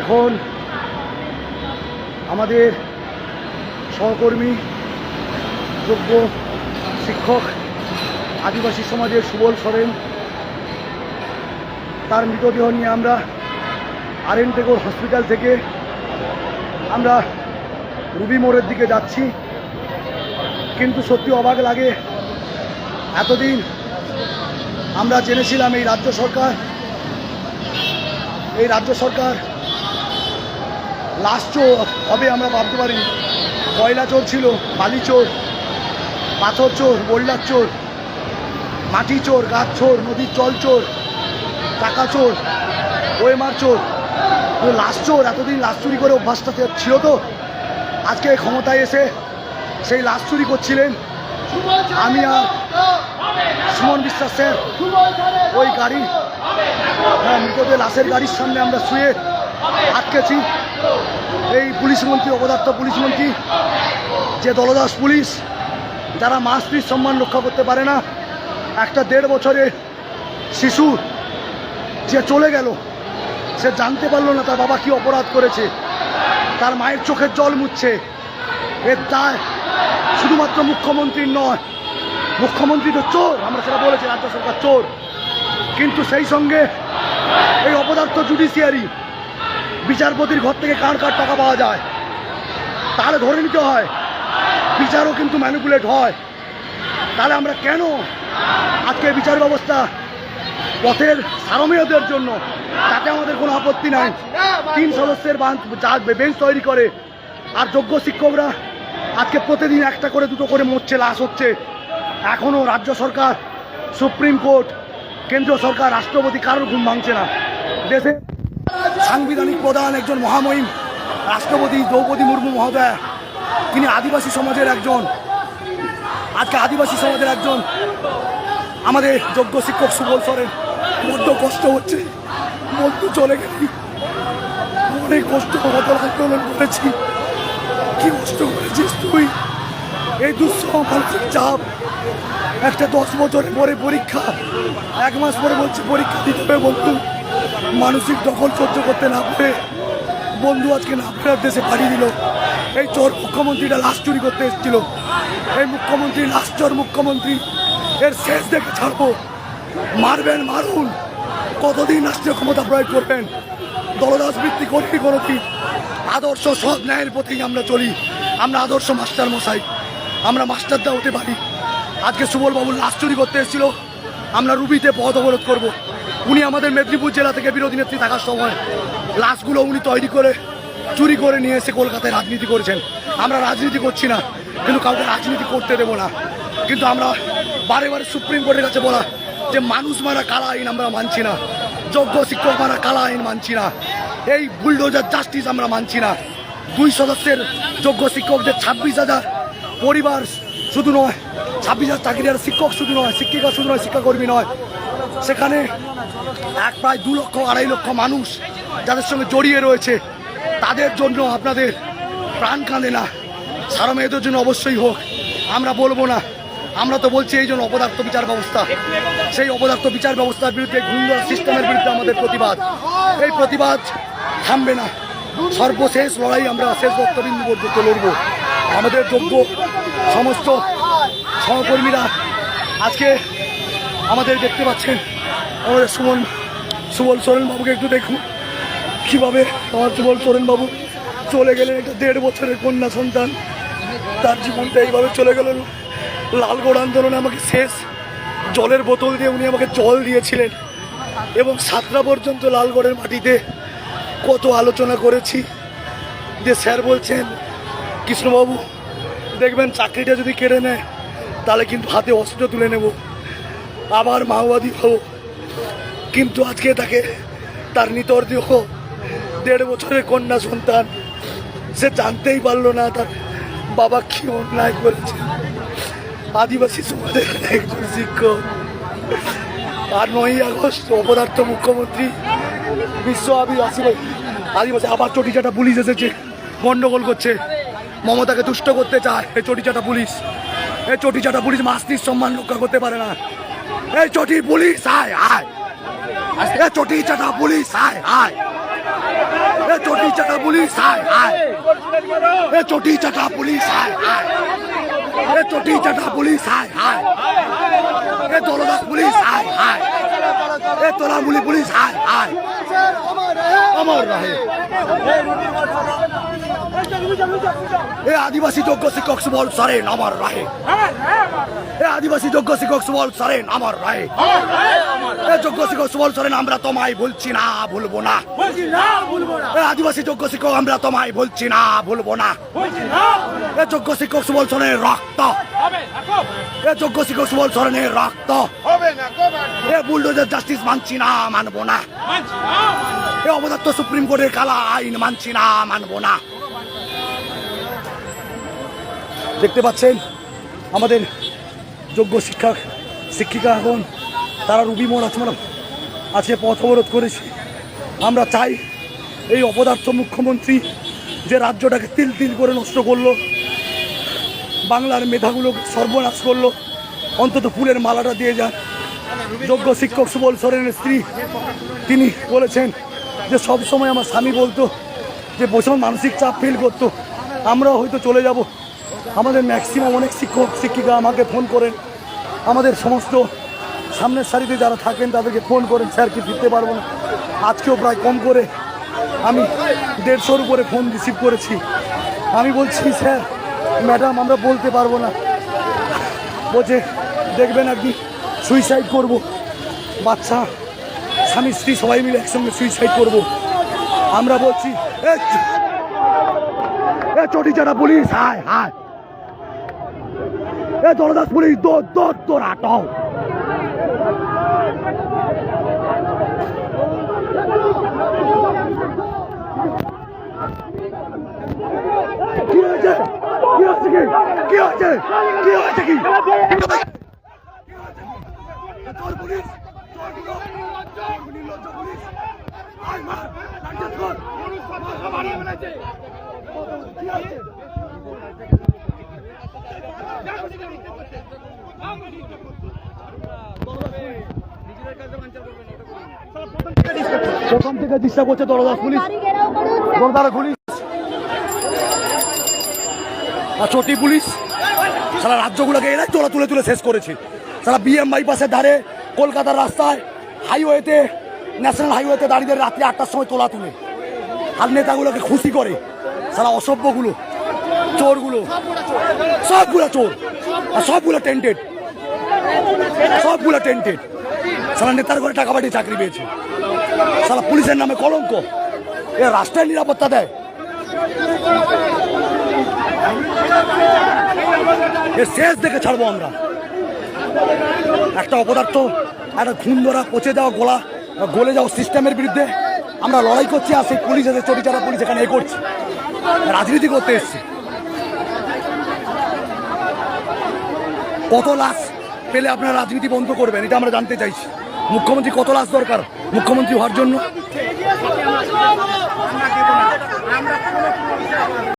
এখন আমাদের সহকর্মী, যোগ্য শিক্ষক, আদিবাসী সমাজের সুবল সরেন, তার মৃতদেহ নিয়ে আমরা আরএন টেগোর হসপিটাল থেকে আমরা রুবি মোড়ের দিকে যাচ্ছি। কিন্তু সত্যি অবাক লাগে, এতদিন আমরা জেনেছিলাম এই রাজ্য সরকার, এই রাজ্য সরকার লাস্ট চোর হবে আমরা ভাবতে পারি কয়লা চোর ছিল, বালি চোর, পাথর চোর, বোল্ডার চোর, মাটি চোর, গাছ চোর, নদীর জল চোর টাকা চোর ওয়েমার চোর। লাস্ট চোর, এতদিন লাশ চুরি করে অভ্যাসটা ছিল তো। আজকে ক্ষমতায় এসে সেই লাশ চুরি করছিলেন আমি আর সুমন বিশ্বাস স্যার। ওই গাড়ি হ্যাঁ মৃতদের লাশের গাড়ির সামনে আমরা শুয়ে আটকেছি। এই পুলিশ মন্ত্রী, অপদার্থ পুলিশ মন্ত্রী, যে দলদাস পুলিশ, যারা মা স্ত্রীর সম্মান রক্ষা করতে পারে না, একটা দেড় বছরে শিশু যে চলে গেল, সে জানতে পারল না তার বাবা কি অপরাধ করেছে। তার মায়ের চোখের জল মুছছে। এর দায় শুধুমাত্র মুখ্যমন্ত্রীর নয়, মুখ্যমন্ত্রী তো চোর, আমরা সেটা বলেছি, রাজ্য সরকার চোর। কিন্তু সেই সঙ্গে এই অপদার্থ জুডিশিয়ারি বিচারপতির ঘর থেকে কার কার টাকা পাওয়া যায় তাহলে ধরে নিতে হয়। বিচারও কিন্তু ম্যানিপুলেট হয়। তাহলে আমরা কেন আজকে বিচার ব্যবস্থা পথের সারমেয়দের জন্য, তাতে আমাদের কোনো আপত্তি নাই। তিন সদস্যের বেঞ্চ তৈরি করে, আর যোগ্য শিক্ষকরা আজকে প্রতিদিন একটা করে, দুটো করে মরছে, লাশ হচ্ছে। এখনও রাজ্য সরকার, সুপ্রিম কোর্ট, কেন্দ্রীয় সরকার, রাষ্ট্রপতি কারোর ঘুম ভাঙছে না। দেশে সাংবিধানিক প্রধান একজন মহামহিম, রাষ্ট্রপতি দ্রৌপদী মুর্মু মহোদয়া। তিনি আদিবাসী সমাজের একজন। আজকে আদিবাসী সমাজের একজন। আমাদের যোগ্য শিক্ষক সুবল সরেন, বড্ড কষ্ট হচ্ছে। বন্ধু চলে গেলি। অনেক কষ্ট আন্দোলন করেছি। কি কষ্ট করেছিস তুই? এই দুঃসহ চাপ। একটা দশ বছরের পরে পরীক্ষা। এক মাস পরে বলছি পরীক্ষা দিতে হবে বন্ধু। মানসিক দখল সহ্য করতে না পারে বন্ধু আজকে না ফেরার দেশে পাঠিয়ে দিল। এই চোর মুখ্যমন্ত্রীটা লাশ চুরি করতে এসেছিল। এই মুখ্যমন্ত্রী লাশ চোর মুখ্যমন্ত্রী, এর শেষ দেখে ছাড়বো। মারবেন, মারুন। কতদিন রাষ্ট্রীয় ক্ষমতা প্রয়োগ করবেন? দলদাস বৃত্তি করবি কোনোদিন আদর্শ সৎ ন্যায়ের প্রতি আমরা চলি। আমরা আদর্শ মাস্টার মশাই। আমরা মাস্টারদা হতে পারি। আজকে সুবলবাবুর লাশ চুরি করতে এসেছিল। আমরা রুবিতে পথ অবরোধ করব। উনি আমাদের মেদিনীপুর জেলা থেকে বিরোধী নেত্রী থাকার সময় লাশগুলো উনি তৈরি করে, চুরি করে নিয়ে এসে কলকাতায় রাজনীতি করেছেন। আমরা রাজনীতি করছি না, কিন্তু কাউকে রাজনীতি করতে দেবো না। কিন্তু আমরা বারে বারে সুপ্রিম কোর্টের কাছে বলা যে মানুষ মারা কালা আইন আমরা মানছি না, যোগ্য শিক্ষক মারা কালা আইন মানছি না, এই বুলডোজার জাস্টিস আমরা মানছি না। দুই সদস্যের যোগ্য শিক্ষকদের ছাব্বিশ হাজার পরিবার শুধু নয়, ছাব্বিশ হাজার চাকরি শিক্ষক শুধু নয়, শিক্ষিকা শুধু নয়, শিক্ষাকর্মী নয় সেখানে এক প্রায় দু লক্ষ, আড়াই লক্ষ মানুষ যাদের সঙ্গে জড়িয়ে রয়েছে, তাদের জন্য আপনাদের প্রাণ কাঁদে না। সারা মেয়েদের জন্য অবশ্যই হোক, আমরা বলব না। আমরা তো বলছি এই জন্য অপদার্থ বিচার ব্যবস্থা। সেই অপদার্থ বিচার ব্যবস্থার বিরুদ্ধে ঘুন্দর সিস্টেমের বিরুদ্ধে আমাদের প্রতিবাদ। এই প্রতিবাদ থামবে না। সর্বশেষ লড়াই আমরা শেষ রক্তবিন্দু পর্যন্ত লড়ব। আমাদের যোগ্য সমস্ত সহকর্মীরা আজকে আমাদের দেখতে পাচ্ছেন। আমাদের সুমন, সুবল সোরেন বাবুকে একটু দেখুন। কীভাবে আমার সুবল সোরেন বাবু চলে গেলেন একটা দেড় বছরের কন্যা সন্তান। তার জীবনটা এইভাবে চলে গেল। লালগড় আন্দোলনে আমাকে শেষ। জলের বোতল দিয়ে উনি আমাকে জল দিয়েছিলেন। এবং সাতটা পর্যন্ত লালগড়ের মাটিতে কত আলোচনা করেছি। যে স্যার বলছেন, কৃষ্ণবাবু, দেখবেন চাকরিটা যদি কেড়ে নেয়, তাহলে কিন্তু হাতে অস্ত্র তুলে নেব। আবার মাওবাদী হব কিন্তু আজকে তাকে তার নিতর দেহ দেড় বছরের কন্যা সন্তান। সে জানতেই পারল না তার বাবা কি অন্যায় করেছে। আদিবাসী সমাজের একজন শিক্ষক। আর নয়ই আগস্ট, অপদার্থ মুখ্যমন্ত্রী, বিশ্ব আদিবাসী আদিবাসী, আবার চটিচাটা পুলিশ এসেছে, গন্ডগোল করছে। মমতাকে তুষ্ট করতে চায়, এই চটিচাটা পুলিশ। এই চটিচাটা পুলিশ মাস্তির সম্মান রক্ষা করতে পারে না। এই চটি পুলিশ, আয় আয়। এ চটি চাটা পুলিশ, আয় আয়। এ চটি চাটা পুলিশ, আয় আয়। এ চটি চাটা পুলিশ, আয় আয়। এ চটি চাটা পুলিশ, আয় আয়। এ দলদাস পুলিশ, আয় আয়। এ তোলামুলি পুলিশ আয় আয়। অমর রহে। এ আদিবাসী যোগ্য শিক্ষক সুবল সরেন আমার রাহে। এ আদিবাসী যোগ্য শিক্ষক সুবল সরেন আমার রাহে। এ যোগ্য শিক্ষক সুবল সরেন, আমরা তোমায় বলছি না, ভুলবো না। এ আদিবাসী যোগ্য শিক্ষক, আমরা তোমায় বলছি না, ভুলবো না। এ যোগ্য শিক্ষক সুবল সরেনের রক্ত। এ যোগ্য শিক্ষক সুবল সরেনের রক্ত। এ বুলডোজার জাস্টিস মানছি না মানবো না। এ অবদত্ত সুপ্রিম কোর্টের কালা আইন মানছি না মানবো না। দেখতে পাচ্ছেন আমাদের যোগ্য শিক্ষক শিক্ষিকা এখন তারা রুবি মোড় আছে ম্যাডাম আজকে পথ অবরোধ করেছি। আমরা চাই এই অপদার্থ মুখ্যমন্ত্রী যে রাজ্যটাকে তিল তিল করে নষ্ট করল বাংলার মেধাগুলো সর্বনাশ করল অন্তত ফুলের মালাটা দিয়ে যান। যোগ্য শিক্ষক সুবল সরেনের স্ত্রী, তিনি বলেছেন যে সব সময় আমার স্বামী বলতো যে ভীষণ মানসিক চাপ ফিল করতো। আমরাও হয়তো চলে যাব। আমাদের ম্যাক্সিমাম অনেক শিক্ষক, শিক্ষিকা আমাকে ফোন করেন। আমাদের সমস্ত সামনের সারিতে যারা থাকেন তাদেরকে ফোন করেন, স্যার, কি ফিরতে পারব না? আজকেও প্রায় কম করে আমি দেড়শোর উপরে ফোন রিসিভ করেছি। আমি বলছি, স্যার ম্যাডাম আমরা বলতে পারব না। বলছে, দেখবেন একদিন সুইসাইড করব। বাচ্চা, স্বামী, স্ত্রী সবাই মিলে একসঙ্গে সুইসাইড করব। আমরা বলছি, এ চটি চাটা পুলিশ, হায় হায়। এ দলদাস পুলিশ, দৌড় দৌড় দৌড় আটাও কি হয়েছে? কি হয়েছে কি হয়েছে? কি হয়েছে কি চোর পুলিশ চোরগুলো, চোর নির্লজ্জ পুলিশ আয় মার, লাঠিচার্জ কর। কি হয়েছে? প্রথম থেকে ডিস্টার্ব করছে দরদাস পুলিশ। দরদার পুলিশ। আর চটি পুলিশ। সারা রাজ্যগুলোকে এরাই তোলা তুলে তুলে শেষ করেছে। সারা বিএম বাইপাসের ধারে, কলকাতার রাস্তায় হাইওয়েতে ন্যাশনাল হাইওয়েতে দাঁড়িয়ে রাত্রি আটটার সময় তোলা তুলে। আর নেতাগুলোকে খুশি করে। সারা অসভ্যগুলো, চোরগুলো, সবগুলো চোর। আর সবগুলো টেন্টেড সবগুলো টেন্টেড সারা নেতার ঘরে টাকা পাঠিয়ে চাকরি পেয়েছে। সারা পুলিশের নামে কলঙ্ক। এ রাষ্ট্রের নিরাপত্তা দেয়। এর শেষ দেখে ছাড়বো আমরা। একটা অপদার্থ, একটা খুন ধরা, পচে দেওয়া গোলা গলে যাওয়া সিস্টেমের বিরুদ্ধে। আমরা লড়াই করছি আর সেই পুলিশ আছে চটি চারা পুলিশ এখানে এ করছে। রাজনীতি করতে এসছে। কত লাশ পেলে আপনার রাজনীতি বন্ধ করবেন, এটা আমরা জানতে চাইছি। মুখ্যমন্ত্রী কত লাশ দরকার মুখ্যমন্ত্রী হওয়ার জন্য?